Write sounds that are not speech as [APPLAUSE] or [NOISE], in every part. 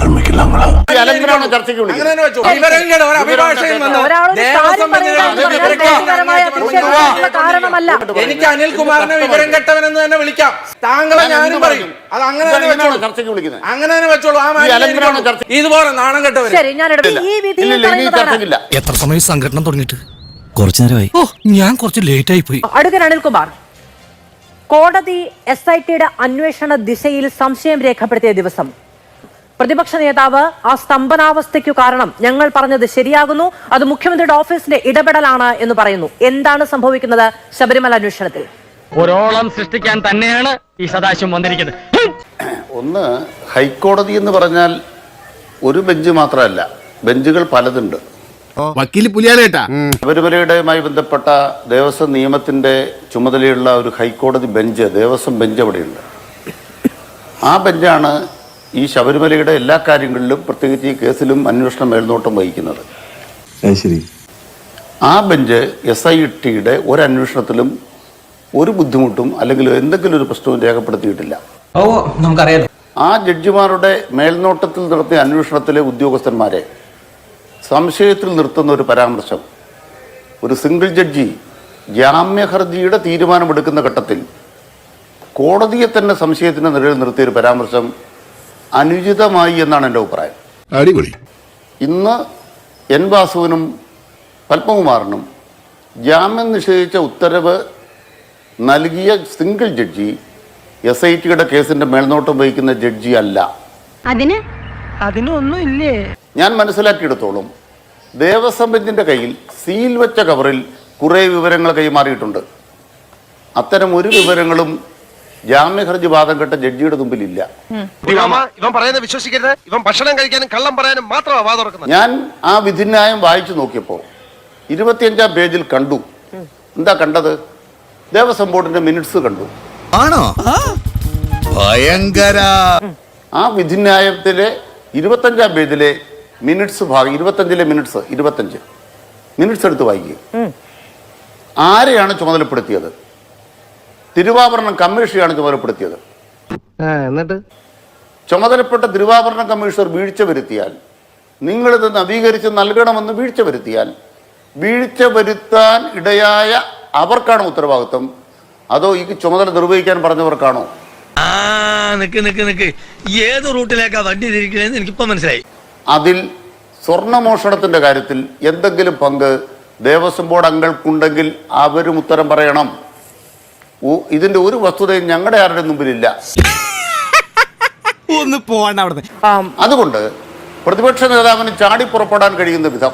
ആരംഭിക്കില്ല എനിക്ക് അനിൽകുമാറിനെ വിവരം കെട്ടവനെന്ന് തന്നെ വിളിക്കാം. താങ്കളെ ഞാനും പറയും? അത് അങ്ങനെ തന്നെ വെച്ചോളൂ. ചർച്ചയ്ക്ക് വിളിക്കുന്നത്? അങ്ങനെ തന്നെ വെച്ചോളൂ. ആ. ചർച്ച- ഇതുപോലെ നാണം ചർച്ചയ്ക്കില്ല. എത്ര സമയം സംഘടന തുടങ്ങിയിട്ട്? കുറച്ചു നേരമായി. ഓ ഞാൻ കുറച്ച് ലേറ്റ് ആയി പോയി. അടുക്കൻ അനിൽകുമാർ കോടതി എസ് ഐ ടിയുടെ അന്വേഷണ ദിശയിൽ സംശയം രേഖപ്പെടുത്തിയ ദിവസം പ്രതിപക്ഷ നേതാവ് ആ സ്തംഭനാവസ്ഥയ്ക്കു കാരണം ഞങ്ങൾ പറഞ്ഞത് ശരിയാകുന്നു. അത് മുഖ്യമന്ത്രിയുടെ ഓഫീസിന്റെ ഇടപെടലാണ് എന്ന് പറയുന്നു. എന്താണ് സംഭവിക്കുന്നത്? ശബരിമല അന്വേഷണത്തിൽ. ഒരോളം സൃഷ്ടിക്കാൻ തന്നെയാണ് ഈ സദാശിവം വന്നിരിക്കുന്നത്. ഒന്ന് ഹൈക്കോടതി എന്ന് പറഞ്ഞാൽ ഒരു ബെഞ്ച് മാത്രമല്ല. ബെഞ്ചുകൾ പലതുണ്ട്. പുലിയാലേട്ടാ. ശബരിമലയുടെയുമായി ബന്ധപ്പെട്ട ദേവസ്വം നിയമത്തിന്റെ ചുമതലയുള്ള ഒരു ഹൈക്കോടതി ബെഞ്ച് ദേവസ്വം ബെഞ്ച് അവിടെയുണ്ട്. ആ ബെഞ്ചാണ് ഈ ശബരിമലയുടെ എല്ലാ കാര്യങ്ങളിലും പ്രത്യേകിച്ച് ഈ കേസിലും അന്വേഷണം മേൽനോട്ടം വഹിക്കുന്നത്. ശരി. ആ ബെഞ്ച് എസ് ഐ ടിയുടെ ഒരന്വേഷണത്തിലും അന്വേഷണത്തിലും ഒരു ബുദ്ധിമുട്ടും അല്ലെങ്കിൽ എന്തെങ്കിലും ഒരു പ്രശ്നവും രേഖപ്പെടുത്തിയിട്ടില്ല. ഓ നമുക്കറിയാം ആ ജഡ്ജിമാരുടെ മേൽനോട്ടത്തിൽ നടത്തിയ അന്വേഷണത്തിലെ ഉദ്യോഗസ്ഥന്മാരെ സംശയത്തിൽ നിർത്തുന്ന ഒരു പരാമർശം. ഒരു സിംഗിൾ ജഡ്ജി ജാമ്യ ഹർജിയുടെ തീരുമാനമെടുക്കുന്ന ഘട്ടത്തിൽ കോടതിയെ തന്നെ സംശയത്തിന് നിലയിൽ നിർത്തിയ ഒരു പരാമർശം അനുചിതമായി എന്നാണ് എന്റെ അഭിപ്രായം. അടിപൊളി. ഇന്ന് എൻ വാസുവിനും പത്മകുമാറിനും ജാമ്യം നിഷേധിച്ച ഉത്തരവ് നൽകിയ സിംഗിൾ ജഡ്ജി എസ് ഐ ടിയുടെ കേസിന്റെ മേൽനോട്ടം വഹിക്കുന്ന ജഡ്ജി അല്ല. അതിന്? അതിനൊന്നും ഇല്ലേ ഞാൻ മനസ്സിലാക്കിയെടുത്തോളും. ദേവസ്വം ബെഞ്ചിന്റെ കയ്യിൽ സീൽ വെച്ച കവറിൽ കുറേ വിവരങ്ങൾ കൈമാറിയിട്ടുണ്ട്. അത്തരം ഒരു വിവരങ്ങളും ജാമ്യ ഹർജി വാദം കെട്ട ജഡ്ജിയുടെ മുമ്പിലില്ല. ഇവൻ പറയുന്നത് വിശ്വസിക്കരുത്. ഇവൻ ഭക്ഷണം കഴിക്കാനും കള്ളം പറയാനും മാത്രമാണ് വാദം തുറക്കുന്നത് ഞാൻ ആ വിധിന്യായം വായിച്ചു നോക്കിയപ്പോൾ ഇരുപത്തിയഞ്ചാം പേജിൽ കണ്ടു. എന്താ കണ്ടത്? ദേവസ്വം ബോർഡിന്റെ മിനിറ്റ്സ് കണ്ടു. ആണോ? ഭയങ്കര. ആ വിധിന്യായത്തിലെ ഇരുപത്തഞ്ചാം പേജിലെ മിനിറ്റ്സ് ഭാഗം ഇരുപത്തഞ്ചിലെ മിനിറ്റ്സ് ഇരുപത്തഞ്ച് മിനിറ്റ്സ് എടുത്ത് വായിക്കുക ആരെയാണ് ചുമതലപ്പെടുത്തിയത്? തിരുവാഭരണം കമ്മീഷനാണ് ചുമതലപ്പെടുത്തിയത് എന്നിട്ട്? ചുമതലപ്പെട്ട തിരുവാഭരണ കമ്മീഷണർ വീഴ്ച വരുത്തിയാൽ നിങ്ങളിത് നവീകരിച്ച് നൽകണമെന്ന് വീഴ്ച വരുത്തിയാൽ വീഴ്ച വരുത്താൻ ഇടയായ അവർക്കാണോ ഉത്തരവാദിത്വം. അതോ ഈ ചുമതല നിർവഹിക്കാൻ പറഞ്ഞവർക്കാണോ? ആ നിക്ക് നിക്ക് നിക്ക്. ഏത് റൂട്ടിലേക്കാ വണ്ടി തിരിക്കണേന്ന് എനിക്കിപ്പോ മനസ്സിലായി. അതിൽ സ്വർണമോഷണത്തിന്റെ കാര്യത്തിൽ എന്തെങ്കിലും പങ്ക് ദേവസ്വം ബോർഡ് അംഗങ്ങൾക്കുണ്ടെങ്കിൽ അവരും ഉത്തരം പറയണം. ഇതിന്റെ ഒരു വസ്തുതയും ഞങ്ങളുടെ ആരുടെ മുമ്പിലില്ല. [LAUGHS] ഒന്ന് പോകണ്ട അവിടുന്ന്. അതുകൊണ്ട് പ്രതിപക്ഷ നേതാവിന് ചാടി പുറപ്പെടാൻ കഴിയുന്ന വിധം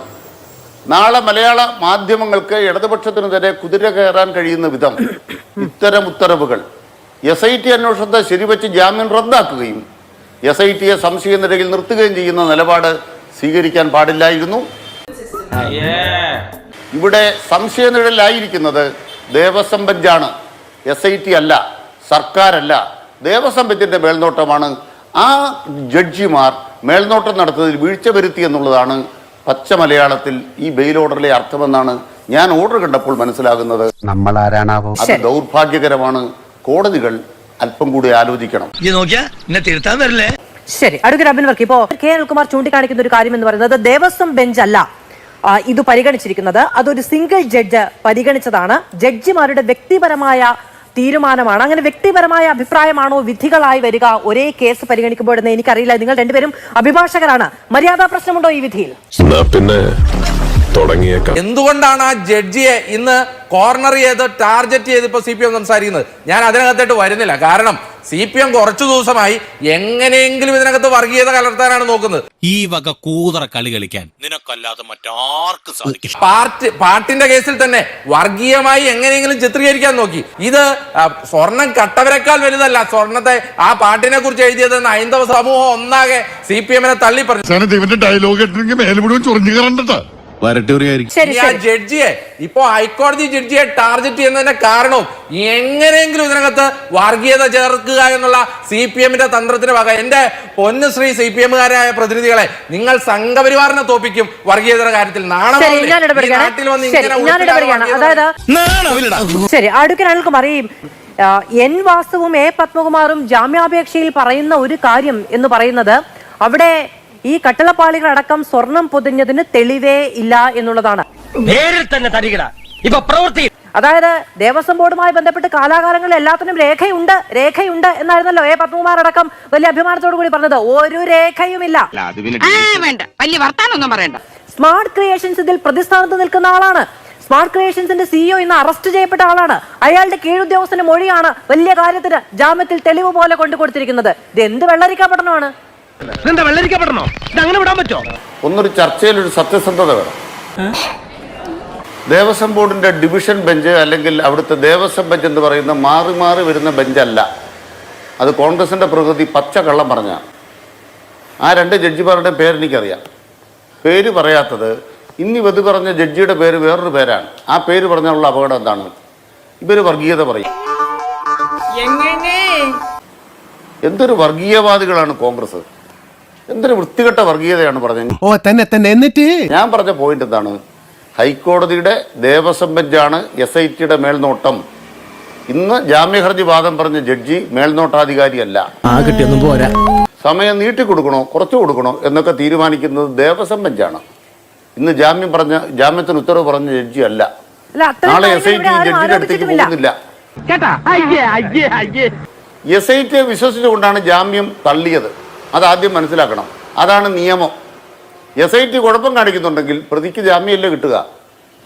നാളെ മലയാള മാധ്യമങ്ങൾക്ക് ഇടതുപക്ഷത്തിനെതിരെ കുതിര കയറാൻ കഴിയുന്ന വിധം ഇത്തരം ഉത്തരവുകൾ എസ് ഐ ടി അന്വേഷണത്തെ ശരിവെച്ച് ജാമ്യം റദ്ദാക്കുകയും എസ് ഐ ടിയെ സംശയ നിരയിൽ നിർത്തുകയും ചെയ്യുന്ന നിലപാട് സ്വീകരിക്കാൻ പാടില്ലായിരുന്നു. ഇവിടെ സംശയ നിഴലായിരിക്കുന്നത് ദേവസ്വം ബെഞ്ചാണ്. എസ് ഐ ടി അല്ല സർക്കാരല്ല ദേവസ്വം ബെഞ്ചിന്റെ മേൽനോട്ടമാണ്. ആ ജഡ്ജിമാർ മേൽനോട്ടം നടത്തുന്നതിൽ വീഴ്ച വരുത്തി എന്നുള്ളതാണ് പച്ച മലയാളത്തിൽ ഈ ബെയിൽ ഓർഡറിലെ അർത്ഥമെന്നാണ് ഞാൻ ഓർഡർ കണ്ടപ്പോൾ മനസ്സിലാകുന്നത്. നമ്മൾ ആരാണാവോ അത് ദൗർഭാഗ്യകരമാണ്. കോടതികൾ അല്പം കൂടി ആലോചിക്കണം. ഈ നോക്കിയാ എന്നെ തിരുത്താൻ വരില്ലേ? ശരി അടുക്കൻ അബിൻ വർക്ക് ഇപ്പോ കെ അനിൽകുമാർ ചൂണ്ടിക്കാണിക്കുന്ന ഒരു കാര്യം എന്ന് പറയുന്നത് ദേവസ്വം ബെഞ്ച് അല്ല. ഇത് പരിഗണിച്ചിരിക്കുന്നത്. അതൊരു സിംഗിൾ ജഡ്ജ് പരിഗണിച്ചതാണ്. ജഡ്ജിമാരുടെ വ്യക്തിപരമായ തീരുമാനമാണ്. അങ്ങനെ വ്യക്തിപരമായ അഭിപ്രായമാണോ വിധികളായി വരിക? ഒരേ കേസ് പരിഗണിക്കുമ്പോഴെന്ന് എനിക്കറിയില്ല. നിങ്ങൾ രണ്ടുപേരും അഭിഭാഷകരാണ്. മര്യാദാ പ്രശ്നമുണ്ടോ ഈ വിധിയിൽ? പിന്നെ തുടങ്ങിയേക്കാം എന്തുകൊണ്ടാണ് ആ ജഡ്ജിയെ ഇന്ന് കോർണർ ചെയ്ത് ടാർഗറ്റ് ചെയ്ത് ഇപ്പൊ സി പി എം സംസാരിക്കുന്നത്? ഞാൻ അതിനകത്തോട്ട് വരുന്നില്ല. കാരണം സി പി എം കുറച്ചു ദിവസമായി എങ്ങനെയെങ്കിലും ഇതിനകത്ത് വർഗീയത കലർത്താനാണ് നോക്കുന്നത്. ഈ വക കൂതറ കളി കളിക്കാൻ നിനക്കല്ലാതെ മറ്റാർക്ക് സാധിക്കില്ല. പാർട്ടി പാർട്ടിന്റെ കേസിൽ തന്നെ വർഗീയമായി എങ്ങനെയെങ്കിലും ചിത്രീകരിക്കാൻ നോക്കി. ഇത് സ്വർണം കട്ടവരെക്കാൾ വലുതല്ല. സ്വർണത്തെ ആ പാട്ടിനെ കുറിച്ച് എഴുതിയത് ഹൈന്ദവ സമൂഹം ഒന്നാകെ സി പി എമ്മിനെ തള്ളി പറഞ്ഞു ഇവന്റെ ഡയലോഗ് ചൊറിഞ്ഞു കയറണ്ടട്ടാ. ശരി ആ ശരി. ജഡ്ജിയെ ഇപ്പൊ ഹൈക്കോടതി ജഡ്ജിയെ ടാർഗറ്റ് ചെയ്യുന്നതിന്റെ കാരണവും എങ്ങനെയെങ്കിലും ഇതിനകത്ത് വർഗീയത ചേർക്കുക എന്നുള്ള സി പി എമ്മിന്റെ തന്ത്രത്തിന് വക എന്റെ പൊന്നു ശ്രീ സി പി എമ്മുകാരായ പ്രതിനിധികളെ നിങ്ങൾ സംഘപരിവാറിനെ തോപ്പിക്കും വർഗീയതയുടെ കാര്യത്തിൽ. നാണം ശരി ഞാൻ ഇടപെടുകയാണ്. നാട്ടിൽ വന്ന് ശരി ഇങ്ങനെ ഞാൻ ഇടപെടുകയാണ്. ഉൾപ്പെടാൻ അതായത് ശരി അടുക്കൻ അനിൽകുമാർ ഈ ആ, എൻ വാസുവും എ പത്മകുമാറും ജാമ്യാപേക്ഷയിൽ പറയുന്ന ഒരു കാര്യം എന്ന് പറയുന്നത് അവിടെ ഈ കട്ടളപ്പാളികളടക്കം സ്വർണം പൊതിഞ്ഞതിന് തെളിവേ ഇല്ല എന്നുള്ളതാണ്. പേരിൽ തന്നെ തരികട. ഇപ്പൊ പ്രവൃത്തി അതായത് ദേവസ്വം ബോർഡുമായി ബന്ധപ്പെട്ട് കാലാകാലങ്ങളിൽ എല്ലാത്തിനും രേഖയുണ്ട് രേഖയുണ്ട് എന്നായിരുന്നല്ലോ എ പത്മകുമാർ അടക്കം വലിയ അഭിമാനത്തോടു കൂടി പറഞ്ഞത്. ഒരു രേഖയുമില്ല. വേണ്ട. വലിയ വർത്താനൊന്നും പറയണ്ട. സ്മാർട്ട് ക്രിയേഷൻസ് ഇതിൽ പ്രതിസ്ഥാനത്ത് നിൽക്കുന്ന ആളാണ്. സ്മാർട്ട് ക്രിയേഷൻസിന്റെ സിഇഒ ഇന്ന് അറസ്റ്റ് ചെയ്യപ്പെട്ട ആളാണ്. അയാളുടെ കീഴുദ്യോഗസ്ഥന്റെ മൊഴിയാണ് വലിയ കാര്യത്തിന് ജാമ്യത്തിൽ തെളിവ് പോലെ കൊണ്ടു കൊടുത്തിരിക്കുന്നത് ഇത് എന്ത് വെള്ളരിക്കാ പഠനമാണ്? എന്താ വെള്ളരിക്കപ്പെടണോ? അങ്ങനെ വിടാൻ പറ്റോ? ഒന്നൊരു ചർച്ചയിൽ ഒരു സത്യസന്ധത വേണം. ദേവസ്വം ബോർഡിന്റെ ഡിവിഷൻ ബെഞ്ച് അല്ലെങ്കിൽ അവിടുത്തെ ദേവസ്വം ബെഞ്ച് എന്ന് പറയുന്ന മാറി മാറി വരുന്ന ബെഞ്ചല്ല. അത് കോൺഗ്രസിന്റെ പ്രകൃതി പച്ച കള്ളം പറഞ്ഞ. ആ രണ്ട് ജഡ്ജിമാരുടെ പേരെനിക്കറിയാം പേര് പറയാത്തത് ഇനി വെതു പറഞ്ഞ ജഡ്ജിയുടെ പേര് വേറൊരു പേരാണ്. ആ പേര് പറഞ്ഞുള്ള അപകടം എന്താണ്? ഇവർ വർഗീയത പറയും. എന്തൊരു വർഗീയവാദികളാണ് കോൺഗ്രസ്? എന്തൊരു വൃത്തികെട്ട വർഗീയതയാണ് പറഞ്ഞത്. ഓ തന്നെ തന്നെ. എന്നിട്ട്? ഞാൻ പറഞ്ഞ പോയിന്റ് എന്താണ്? ഹൈക്കോടതിയുടെ ദേവസ്വം ബെഞ്ചാണ് എസ് ഐ ടിയുടെ മേൽനോട്ടം. ഇന്ന് ജാമ്യഹർജി വാദം പറഞ്ഞ ജഡ്ജി മേൽനോട്ടാധികാരിയല്ല. പോരാ. സമയം നീട്ടി കൊടുക്കണോ കുറച്ചു കൊടുക്കണോ എന്നൊക്കെ തീരുമാനിക്കുന്നത് ദേവസ്വം ബെഞ്ചാണ്. ഇന്ന് ജാമ്യം പറഞ്ഞ ജാമ്യത്തിന് ഉത്തരവ് പറഞ്ഞ ജഡ്ജി അല്ല. നാളെ എസ് ഐ ടി ജഡ്ജിന്റെ ജഡ്ജിയുടെ അടുത്തേക്ക് പോകുന്നില്ല. കേട്ടാ അയ്യേ അയ്യേ അയ്യേ. എസ് ഐ ടിയെ വിശ്വസിച്ചുകൊണ്ടാണ് ജാമ്യം തള്ളിയത്. അതാദ്യം മനസ്സിലാക്കണം. അതാണ് നിയമം. എസ് ഐ ടി കുഴപ്പം കാണിക്കുന്നുണ്ടെങ്കിൽ പ്രതിക്ക് ജാമ്യമല്ലേ കിട്ടുക.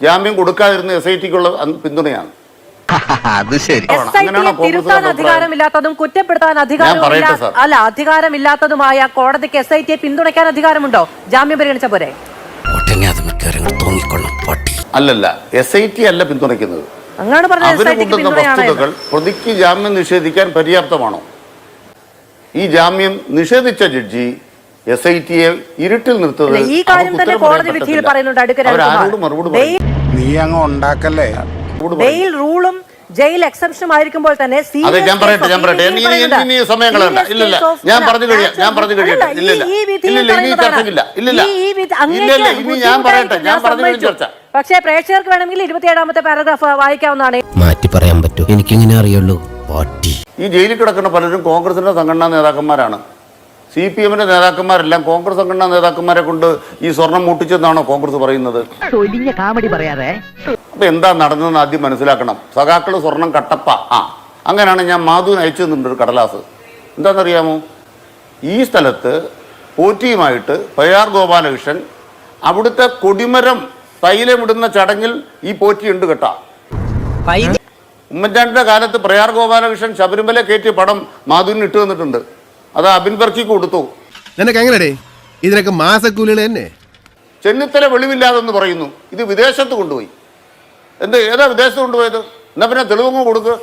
ജാമ്യം കൊടുക്കാതിരുന്ന എസ് ഐ ടിക്കുള്ള പിന്തുണയാണ്. [LAUGHS] അത് ശരി. തിരുത്താൻ അധികാരമില്ലാത്തതും കുറ്റപ്പെടുത്താൻ. അല്ല അധികാരമില്ലാത്തതുമായ കോടതിക്ക് എസ് ഐ ടിയെ പിന്തുണയ്ക്കാൻ അധികാരമുണ്ടോ? ജാമ്യം പരിഗണിച്ച പോരെ? അല്ലല്ല എസ് ഐ ടി അല്ല പിന്തുണയ്ക്കുന്നത്. അവർ കൊണ്ടുവന്ന പിന്തുണയാണ് വസ്തുതകൾ പ്രതിക്ക് ജാമ്യം നിഷേധിക്കാൻ പര്യാപ്തമാണോ? ഈ ജാമ്യം നിഷേധിച്ച ജഡ്ജി എസ് ഐ ടിയെ ഇരുട്ടിൽ നിർത്തുന്നത് ഈ കാര്യം തന്നെ കോടതി വിധിയിൽ പറയുന്നുണ്ട്? നീ അങ്ങ് ഉണ്ടാക്കല്ലേ? മറുപടി ബെയിൽ റൂളും ജയിൽ എക്സംഷനും ആയിരിക്കുമ്പോൾ തന്നെ അതെ ഞാൻ പറയട്ടെ ഞാൻ പറയട്ടെ. ഇനി. സമയം കളയണ്ട ഇല്ലില്ല ഞാൻ പറഞ്ഞു കഴിയാം ഞാൻ പറഞ്ഞു കഴിയട്ടെ ഇല്ലില്ല. ഇല്ലില്ല ഇനി പറയുന്നതാണ്. ചർച്ചയില്ല. ഇല്ലില്ല. ഈ- ഈ വിധി- ഇല്ലില്ല ഇനി ഞാൻ പറയട്ടെ ഞാൻ പറഞ്ഞു ചർച്ച. പക്ഷേ പ്രേക്ഷകർക്ക് വേണമെങ്കിൽ ഇരുപത്തിയേഴാമത്തെ പാരഗ്രാഫ് വായിക്കാവുന്നതാണ്. മാറ്റി പറയാൻ പറ്റും. എനിക്കിങ്ങനെ അറിയുള്ളൂ. പട്ടി. ഈ ജയിലിൽ കിടക്കുന്ന പലരും കോൺഗ്രസിന്റെ സംഘടനാ നേതാക്കന്മാരാണ്. സി പി എമ്മിന്റെ നേതാക്കന്മാരെല്ലാം കോൺഗ്രസ് സംഘടനാ നേതാക്കന്മാരെ കൊണ്ട് ഈ സ്വർണം മുട്ടിച്ചെന്നാണോ കോൺഗ്രസ് പറയുന്നത്? കാമഡി പറയാതെ. അപ്പൊ എന്താ നടന്നതെന്ന് ആദ്യം മനസ്സിലാക്കണം. സഖാക്കൾ സ്വർണം കട്ടപ്പ. ആ അങ്ങനെയാണ് ഞാൻ മാധുവിന് അയച്ചു തന്നിട്ടുണ്ട് ഒരു കടലാസ്. എന്താണെന്നറിയാമോ? ഈ സ്ഥലത്ത് പോറ്റിയുമായിട്ട് പയ്യാർ ഗോപാലകൃഷ്ണൻ അവിടുത്തെ കൊടിമരം തൈലമിടുന്ന ചടങ്ങിൽ ഈ പോറ്റിയുണ്ട് കേട്ടാ. ഉമ്മൻചാണ്ടിന്റെ കാലത്ത് പ്രയാർ ഗോപാലകൃഷ്ണൻ ശബരിമല കയറ്റിയ പടം മാധുവിന് ഇട്ട് തന്നിട്ടുണ്ട്. അത് അബിൻ ബർക്കിക്ക് കൊടുത്തു. നിനക്ക് എങ്ങനെയടേ ഇതിനൊക്കെ മാസക്കൂലികൾ തന്നെ. ചെന്നിത്തല വെളിവില്ലാതെന്ന് പറയുന്നു. ഇത് വിദേശത്ത് കൊണ്ടുപോയി. എന്ത് ഏതാ വിദേശത്ത് കൊണ്ടുപോയത്? എന്നാ പിന്നെ തെളിവങ്ങ് കൊടുക്ക്.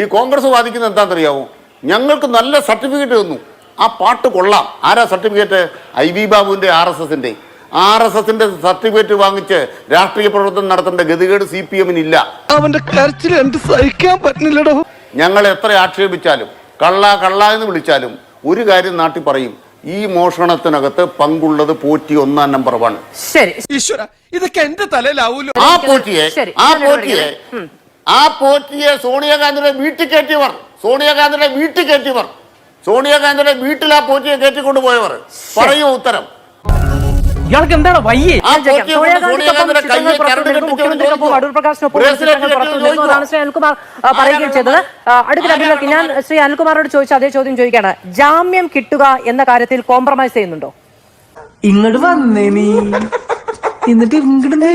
ഈ കോൺഗ്രസ് വാദിക്കുന്നത് എന്താണെന്നറിയാവോ? ഞങ്ങൾക്ക് നല്ല സർട്ടിഫിക്കറ്റ് തന്നു. ആ പാട്ട് കൊള്ളാം. ആരാ സർട്ടിഫിക്കറ്റ്? ഐ വി ബാബുവിന്റെ ആർ എസ് എസിന്റെ ആർ എസ് എസിന്റെ സർട്ടിഫിക്കറ്റ് വാങ്ങിച്ച് രാഷ്ട്രീയ പ്രവർത്തനം നടത്തേണ്ട ഗതികേട് സി പി എമ്മിന് ഇല്ല അവന്റെ കരച്ചിൽ എനിക്ക് സഹിക്കാൻ പറ്റുന്നില്ലടോ? ഞങ്ങൾ എത്ര ആക്ഷേപിച്ചാലും കള്ള കള്ള എന്ന് വിളിച്ചാലും ഒരു കാര്യം നാട്ടിൽ പറയും ഈ മോഷണത്തിനകത്ത് പങ്കുള്ളത് പോറ്റി ഒന്നാം നമ്പർ വൺ ശരി. ഈശ്വര ഇതൊക്കെ എന്റെ തലയിലാവൂലോ? ആ പോറ്റിയെ ശരി, ആ ഞാനൊരു പോറ്റിയെ ആ പോറ്റിയെ സോണിയാഗാന്ധിയുടെ വീട്ടിൽ കയറ്റിയവർ സോണിയാഗാന്ധിയുടെ വീട്ടിൽ കയറ്റിയവർ സോണിയാഗാന്ധിയുടെ വീട്ടിൽ ആ പോറ്റിയെ കയറ്റിക്കൊണ്ടുപോയവർ പറയൂ ഉത്തരം. ഇയാൾക്ക് എന്താണ് വയ്യേ? മുഖ്യമന്ത്രിക്കൊപ്പം അടൂർ പ്രകാശിനൊപ്പം ശ്രീ അനിൽകുമാർ പറയുകയും ചെയ്തത്. അടുത്ത ഞാൻ ശ്രീ അനിൽകുമാറോട് ചോദിച്ച അതേ ചോദ്യം ചോദിക്കാണ് ജാമ്യം കിട്ടുക എന്ന കാര്യത്തിൽ കോംപ്രമൈസ് ചെയ്യുന്നുണ്ടോ? ഇങ്ങോട്ട് വന്നേ നീ. എന്നിട്ട് ഇങ്ങോട്ട് നീ.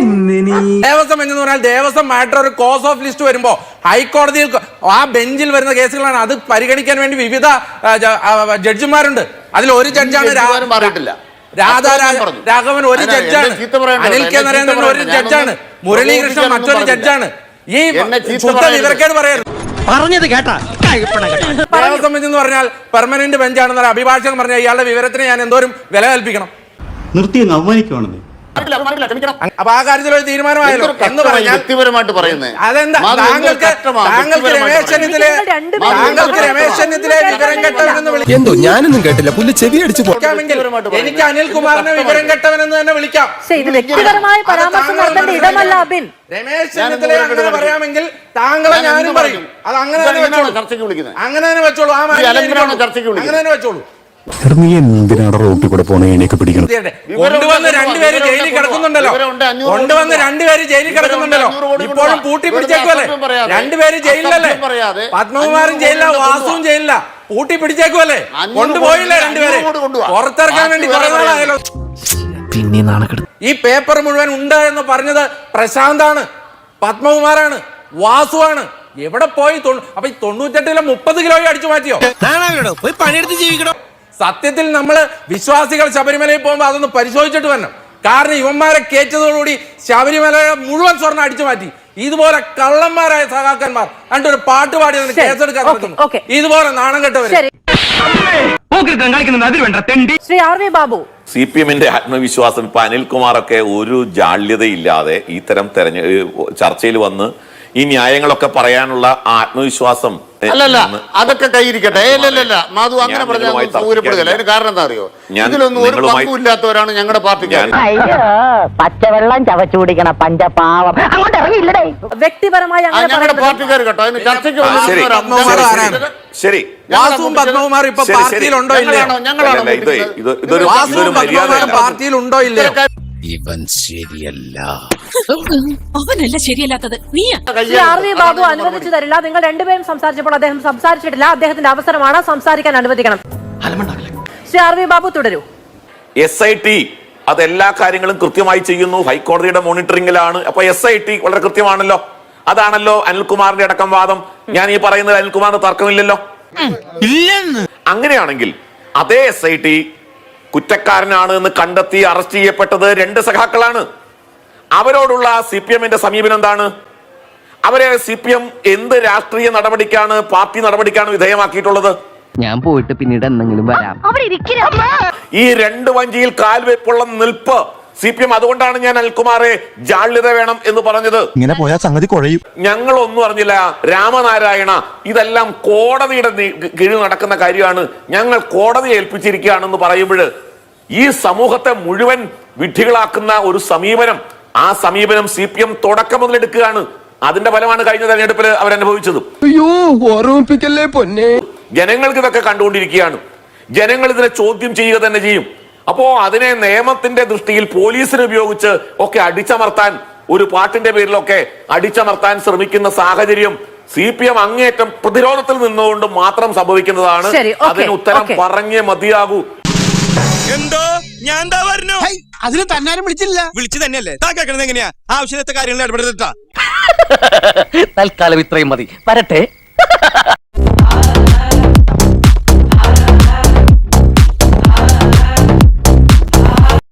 ദേവസ്വം എന്ന് പറഞ്ഞാൽ ദേവസ്വം മാറ്റർ ഒരു കോസ് ഓഫ് ലിസ്റ്റ് വരുമ്പോ ഹൈക്കോടതിയിൽ ആ ബെഞ്ചിൽ വരുന്ന കേസുകളാണ്. അത് പരിഗണിക്കാൻ വേണ്ടി വിവിധ ജഡ്ജിമാരുണ്ട്. അതിൽ ഒരു ജഡ്ജാണ് രാ- രാഘവൻ ഒരു ജഡ്ജാണ്. അനിൽ കെ നരേന്ദ്രൻ ഒരു ജഡ്ജാണ്. മുരളീകൃഷ്ണൻ മറ്റൊരു ജഡ്ജാണ്. ഈ പറയുന്നത് ശുദ്ധ. വിവരക്കേട് പറയരുത് പറഞ്ഞത് കേട്ടാ. ദേവസ്വം ബെഞ്ച് എന്ന് പറഞ്ഞാൽ പെർമനന്റ് ബെഞ്ചാണെന്ന് ഒരു അഭിഭാഷകൻ പറഞ്ഞാൽ ഇയാളുടെ വിവരത്തിന് ഞാൻ എന്തോരം വില കൽപ്പിക്കണം? നിർത്തി അവമാനിക്കുവാണെന്ന്. അപ്പൊ ആ കാര്യത്തിൽ ഒരു തീരുമാനമായല്ലോ എന്ന് പറഞ്ഞാൽ വ്യക്തിപരമായിട്ട് പറയുന്നത് അതെന്താ? താങ്കൾക്ക് താങ്കൾക്ക് രമേശ്. ചെന്നിത്തല താങ്കൾക്ക് രമേശ് ചെന്നിത്തല വിവരം കെട്ടവനെന്ന് എന്തോ ഞാനൊന്നും കേട്ടില്ല. പുല്ല് ചെവി അടിച്ചു പോകാമെങ്കിൽ എനിക്ക് അനിൽകുമാറിനെ വിവരം കെട്ടവനെന്ന് തന്നെ വിളിക്കാം. ഇത് വ്യക്തിപരമായ പരാമർശം നടത്തേണ്ട ഇടമല്ല അബിൻ. രമേശ് ചെന്നിത്തല അങ്ങനെ പറയാമെങ്കിൽ താങ്കളെ ഞാനും പറയും? അത് അങ്ങനെ തന്നെ വെച്ചോളൂ. അങ്ങനെ തന്നെ വെച്ചോളൂ. ആ മാന്യത ചർച്ചയ്ക്ക് വിളിക്കുന്നത്? അങ്ങനെ തന്നെ വെച്ചോളൂ. നീ എന്തിനാണ് റോട്ടിൽ കൂടെ പോണേ? എണീക്ക് പിടിക്കണം. കൊണ്ടുവന്ന് രണ്ടുപേര് ജയിലിൽ കിടക്കുന്നുണ്ടല്ലോ. കൊണ്ടുവന്ന് രണ്ടുപേര് ജയിലിൽ കിടക്കുന്നുണ്ടല്ലോ. ഇപ്പോഴും. പൂട്ടി പിടിച്ചേക്കുമല്ലേ രണ്ടുപേര് ജയിലിലല്ലേ? പറയാതെ, പത്മകുമാറും ജയിലില്ല വാസുവും. ജയിലില്ല പൂട്ടി പിടിച്ചേക്കുമല്ലേ കൊണ്ടുപോയില്ലേ രണ്ടുപേരെ. പുറത്തിറക്കാൻ വേണ്ടി കുറെ നാളായല്ലോ. പിന്നെ ഈ പേപ്പർ മുഴുവൻ ഉണ്ട് എന്ന് പറഞ്ഞത് പ്രശാന്താണ്. പത്മകുമാറാണ് വാസുവാണ്. എവിടെ പോയി അപ്പൊ ഈ തൊണ്ണൂറ്റെട്ടിലെ മുപ്പത് കിലോയും അടിച്ചു മാറ്റിയോ? പോയി പണിയെടുത്ത് ജീവിക്കണോ സത്യത്തിൽ നമ്മൾ വിശ്വാസികൾ ശബരിമലയിൽ പോകുമ്പോൾ അതൊന്ന് പരിശോധിച്ചിട്ട് വരണം. കാരണം ഇവന്മാരെ കയറ്റതോടുകൂടി ശബരിമല മുഴുവൻ സ്വർണം അടിച്ചു മാറ്റി. ഇതുപോലെ കള്ളന്മാരായ സഹാക്കന്മാർ ഒരു പാട്ട് പാടി അതിന്. കേസെടുക്കാൻ ഓക്കേ, നടക്കുന്നു. ഓക്കേ. ഇതുപോലെ നാണം കെട്ടവര്. Shri. R V Babu. C P എമ്മിന്റെ ആത്മവിശ്വാസം ഇപ്പൊ അനിൽകുമാറൊക്കെ ഒരു ജാള്യതയില്ലാതെ ഇത്തരം തെരഞ്ഞെടുപ്പ് ചർച്ചയിൽ വന്ന് ഈ ന്യായങ്ങളൊക്കെ പറയാനുള്ള ആത്മവിശ്വാസം അല്ലല്ല അതൊക്കെ കൈയിരിക്കട്ടെ. അല്ലല്ല മാധു അങ്ങനെ പറഞ്ഞാൽ സൗകര്യപ്പെടുകയില്ല അതിന്. കാരണം എന്താ അറിയോ ഞാൻ ഇതിലൊന്നും ഒരു നിങ്ങളുമായി- പങ്കുമില്ലാത്തവരാണ് ഞങ്ങളുടെ പാർട്ടിക്ക്. അയ്യോ പച്ചവെള്ളം ചവച്ചു കുടിക്കണ പഞ്ചപാവം. അങ്ങോട്ട് ഇറങ്ങിയില്ലേ വ്യക്തിപരമായി ഞങ്ങളുടെ പാർട്ടിക്കാർ കേട്ടോ. അതിന് ചർച്ചയ്ക്ക് ശരി. പത്മകുമാർ വാസുവും ഇപ്പൊ. പാർട്ടിയിലുണ്ടോ ഇല്ലേ ഞങ്ങളാണോ ഇതൊരു പാർട്ടിയിലുണ്ടോ ഇതൊരു ഇവൻ ശരിയല്ല. അവനല്ല ശരിയല്ലാത്തത്. നീയാ ശ്രീ ആർ വി ബാബു അനുവദിച്ചു തരില്ല. നിങ്ങൾ രണ്ടുപേരും സംസാരിച്ചപ്പോൾ അദ്ദേഹം സംസാരിച്ചിട്ടില്ല. അദ്ദേഹത്തിന്റെ അവസരമാണ് സംസാരിക്കാൻ അനുവദിക്കണം. ശ്രീ ആർ വി ബാബു തുടരൂ. എസ് ഐ ടി അത് എല്ലാ കാര്യങ്ങളും കൃത്യമായി ചെയ്യുന്നു. ഹൈക്കോടതിയുടെ മോണിറ്ററിംഗിലാണ്. അപ്പൊ എസ് ഐ ടി വളരെ കൃത്യമാണല്ലോ. അതാണല്ലോ അനിൽകുമാറിന്റെ അടക്കം വാദം. ഞാൻ ഈ പറയുന്നത് അനിൽകുമാറിന്റെ തർക്കമില്ലല്ലോ. അങ്ങനെയാണെങ്കിൽ അതേ എസ് ഐ ടി കുറ്റക്കാരനാണ് എന്ന് കണ്ടെത്തി അറസ്റ്റ് ചെയ്യപ്പെട്ടത് രണ്ട് സഖാക്കളാണ്. അവരോടുള്ള സി പി എമ്മിന്റെ സമീപനം എന്താണ്? അവരെ സി പി എം എന്ത് രാഷ്ട്രീയ നടപടിക്കാണ് പാർട്ടി നടപടിക്കാണ് വിധേയമാക്കിയിട്ടുള്ളത്? ഞാൻ പോയിട്ട് പിന്നീട് എന്തെങ്കിലും വരാം. ഈ രണ്ട് വഞ്ചിയിൽ കാൽവെപ്പുള്ള നിൽപ്പ് സി പി എം അതുകൊണ്ടാണ് ഞാൻ അൽകുമാറെ ജാള്യത വേണം എന്ന് പറഞ്ഞത്. ഇങ്ങനെ പോയാൽ സംഗതി കുഴയും. ഞങ്ങൾ ഒന്നും അറിഞ്ഞില്ല. രാമനാരായണ ഇതെല്ലാം കോടതിയുടെ കീഴിൽ നടക്കുന്ന കാര്യമാണ്. ഞങ്ങൾ കോടതിയെ ഏൽപ്പിച്ചിരിക്കുകയാണെന്ന് പറയുമ്പോൾ ഈ സമൂഹത്തെ മുഴുവൻ വിഡ്ഢികളാക്കുന്ന ഒരു സമീപനം ആ സമീപനം സി പി എം തുടക്കം മുതലെടുക്കുകയാണ് അതിന്റെ ഫലമാണ് കഴിഞ്ഞ തെരഞ്ഞെടുപ്പിൽ അവരനുഭവിച്ചത് അയ്യോ ഓർമ്മിപ്പിക്കല്ലേ പൊന്നെ? ജനങ്ങൾക്ക് ഇതൊക്കെ കണ്ടുകൊണ്ടിരിക്കുകയാണ്. ജനങ്ങൾ ഇതിനെ ചോദ്യം ചെയ്യുക തന്നെ ചെയ്യും. അപ്പോ അതിനെ നിയമത്തിന്റെ ദൃഷ്ടിയിൽ പോലീസിനെ ഉപയോഗിച്ച് ഒക്കെ അടിച്ചമർത്താൻ ഒരു പാട്ടിന്റെ പേരിലൊക്കെ അടിച്ചമർത്താൻ ശ്രമിക്കുന്ന സാഹചര്യം സി പി എം അങ്ങേറ്റം പ്രതിരോധത്തിൽ നിന്നുകൊണ്ട് മാത്രം സംഭവിക്കുന്നതാണ്. അതിന് ഉത്തരം. പറഞ്ഞേ മതിയാകൂ. എന്തോ? ഞാൻ എന്താ പറഞ്ഞു? അതിന് തന്നാരും വിളിച്ചില്ല. വിളിച്ചു തന്നെയല്ലേ? താ കേൾക്കണത് എങ്ങനെയാ? ആവശ്യത്തെ കാര്യങ്ങൾ ഇടപെടുത്തിട്ടാ തൽക്കാലം ഇത്രയും മതി. വരട്ടെ.